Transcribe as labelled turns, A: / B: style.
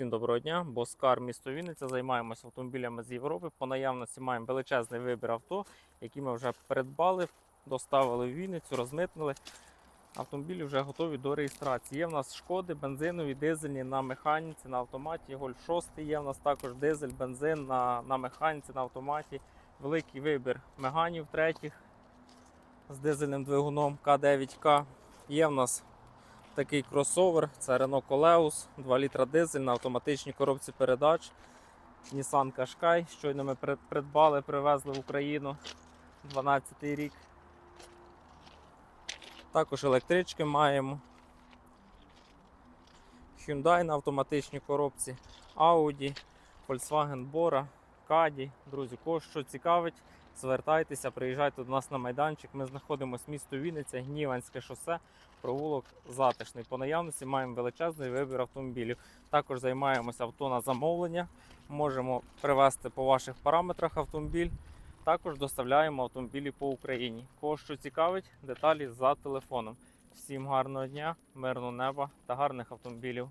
A: Всім доброго дня. Боскар місто Вінниця. Займаємося автомобілями з Європи. По наявності маємо величезний вибір авто, які ми вже придбали, доставили в Вінницю, розмитнили. Автомобілі вже готові до реєстрації. Є в нас шкоди, бензинові, дизельні на механіці, на автоматі. Гольф 6 є в нас також дизель, бензин на, на механіці, на автоматі. Великий вибір меганів третіх з дизельним двигуном К9К. Є в нас такий кросовер. Це Renault Coleus, 2 літра дизель на автоматичній коробці передач. Nissan Qashqai. Щойно ми придбали, привезли в Україну 12 рік. Також електрички маємо. Hyundai на автоматичній коробці, Audi, Volkswagen Bora, Caddy. Друзі, кого що цікавить, звертайтеся, приїжджайте до нас на майданчик. Ми знаходимося в місто Вінниця, Гніванське шосе, провулок затишний. По наявності маємо величезний вибір автомобілів. Також займаємося авто на замовлення. Можемо привезти по ваших параметрах автомобіль. Також доставляємо автомобілі по Україні. Кого що цікавить, деталі за телефоном. Всім гарного дня, мирного неба та гарних автомобілів.